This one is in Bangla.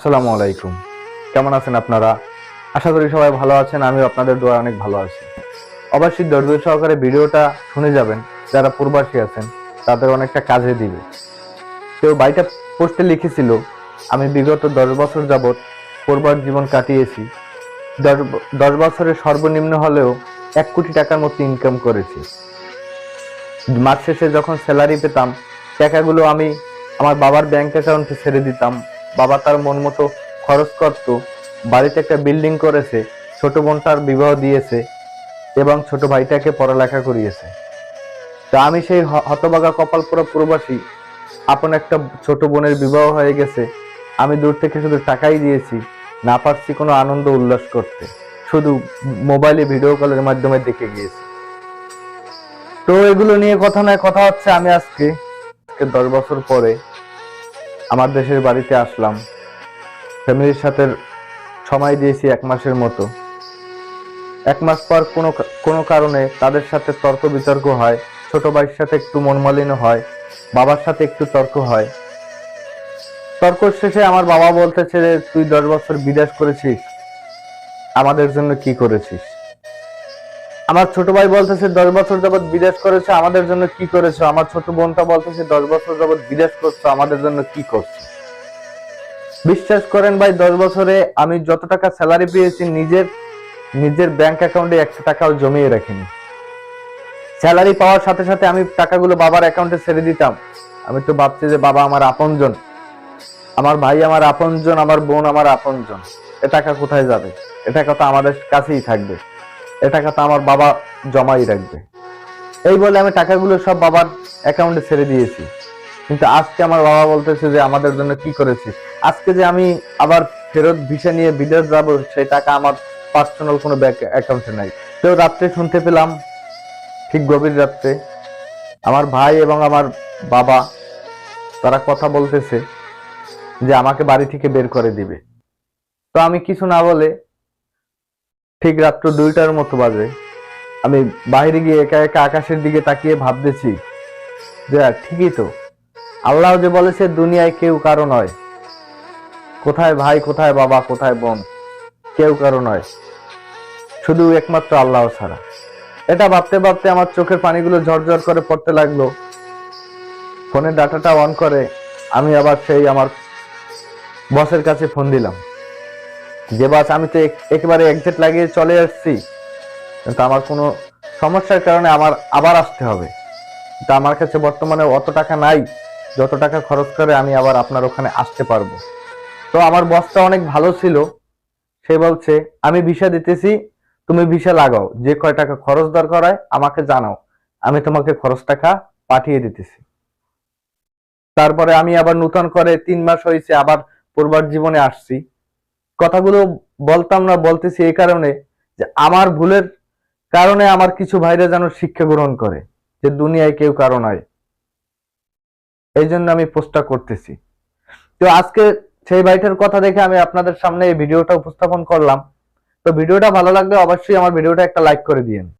আসসালামু আলাইকুম। কেমন আছেন আপনারা? আশা করি সবাই ভালো আছেন, আমিও আপনাদের দোয়া অনেক ভালো আছি। অবশ্যই ধৈর্য সহকারে ভিডিওটা শুনে যাবেন, যারা প্রবাসী আছেন, তাদের অনেকটা কাজে দিবে। কেউ বাইটা পোস্টে লিখেছিল, আমি বিগত দশ বছর যাবৎ পূর্বার জীবন কাটিয়েছি। দশ দশ বছরের সর্বনিম্ন হলেও এক কোটি টাকার মতো ইনকাম করেছি। মাস শেষে যখন স্যালারি পেতাম, টাকাগুলো আমি আমার বাবার ব্যাংক অ্যাকাউন্টে ছেড়ে দিতাম। বাবা তার মন মতো খরচ করত, বাড়িতে একটা বিল্ডিং করেছে, ছোট বোনটার বিবাহ দিয়েছে এবং ছোট ভাইটাকে পড়ালেখা করিয়েছে। তা আমি সেই হতবাগা কপাল পুরো প্রবাসী, আপন একটা ছোট বোনের বিবাহ হয়ে গেছে, আমি দূর থেকে শুধু টাকাই দিয়েছি, না পারছি কোনো আনন্দ উল্লাস করতে। শুধু মোবাইলে ভিডিও কলের মাধ্যমে দেখে গিয়েছি। তো এগুলো নিয়ে কথা নয়, কথা হচ্ছে আমি আজকে দশ বছর পরে আমার দেশের বাড়িতে আসলাম। ফ্যামিলির সাথে সময় দিয়েছি এক মাসের মতো। এক মাস পর কোনো কোনো কারণে তাদের সাথে তর্ক বিতর্ক হয়, ছোট ভাইয়ের সাথে একটু মনমালিন্য হয়, বাবার সাথে একটু তর্ক হয়। তর্ক শেষে আমার বাবা বলতেছে তুই দশ বছর বিদেশ করেছিস, আমাদের জন্য কি করেছিস? আমার ছোট ভাই বলতেছে, দশ বছর যাবত বিদেশ করেছে, আমাদের জন্য কি করেছ? আমার ছোট বোনটা বলতেছে, দশ বছর যাবত বিদেশ করছ, আমাদের জন্য কি করছ? বিশ্বাস করেন ভাই, দশ বছরে আমি যত টাকা স্যালারি পেয়েছি, নিজের নিজের ব্যাংক অ্যাকাউন্টে একশো টাকাও জমিয়ে রাখিনি। স্যালারি পাওয়ার সাথে সাথে আমি টাকাগুলো বাবার অ্যাকাউন্টে ছেড়ে দিতাম। আমি তো ভাবছি যে বাবা আমার আপনজন। আমার ভাই আমার আপনজন, আমার বোন আমার আপনজন। এ টাকা কোথায় যাবে? এ টাকা তো আমাদের কাছেই থাকবে। এ টাকা তো আমার বাবা জমাই রাখবে। এই বলে আমি টাকাগুলো সব বাবার অ্যাকাউন্টে ছেড়ে দিয়েছি। কিন্তু আজকে আমার বাবা বলতেছে যে আমাদের জন্য কি করেছিস? আজকে যে আমি আবার ফেরত ভিসা নিয়ে বিদেশ যাব, সেই টাকা আমার পার্সোনাল কোনো ব্যাংক অ্যাকাউন্টে নাই। তো রাত্রে শুনতে পেলাম, ঠিক গভীর রাত্রে, আমার ভাই এবং আমার বাবা, তারা কথা বলতেছে যে আমাকে বাড়ি থেকে বের করে দিবে। তো আমি কিছু না বলে ঠিক রাত্র দুইটার মতো বাজে। আমি বাইরে গিয়ে একা একা আকাশের দিকে তাকিয়ে ভাবতেছি যে ঠিকই তো। আল্লাহ যে বলেছে, দুনিয়ায় কেউ কারও নয়। কোথায় ভাই, কোথায় বাবা, কোথায় বোন, কেউ কারও নয়। শুধু একমাত্র আল্লাহ ছাড়া। এটা ভাবতে ভাবতে আমার চোখের পানিগুলো ঝরঝর করে পড়তে লাগল। ফোনের ডাটাটা অন করে আমি আবার সেই আমার বসের কাছে ফোন দিলাম। যে বাস আমি তো এক- একেবারে এক্সিট লাগিয়ে চলে আসছি, কিন্তু আমার কোনো সমস্যার কারণে আমার আবার আসতে হবে। তা আমার কাছে বর্তমানে অত টাকা নাই, যত টাকা খরচ করে আমি আবার আপনার ওখানে আসতে পারব। তো আমার বসটা অনেক ভালো ছিল, সে বলছে, আমি ভিসা দিতেছি, তুমি ভিসা লাগাও, যে কয় টাকা খরচ দরকার হয় আমাকে জানাও, আমি তোমাকে খরচ টাকা পাঠিয়ে দিতেছি। তারপরে আমি আবার নূতন করে তিন মাস হয়েছে, আবার পূর্বার জীবনে আসছি। কথাগুলো বলতাম না, বলতেছি এই কারণে যে আমার ভুলের কারণে আমার কিছু ভাইরা যেন শিক্ষা গ্রহণ করে যে দুনিয়ায় কেউ কারও নয় এই জন্য আমি পোস্টটা করতেছি। তো আজকে সেই ভাইটার কথা দেখে আমি আপনাদের সামনে এই ভিডিওটা উপস্থাপন করলাম। তো ভিডিওটা ভালো লাগলে অবশ্যই আমার ভিডিওটা একটা লাইক করে দিয়েন।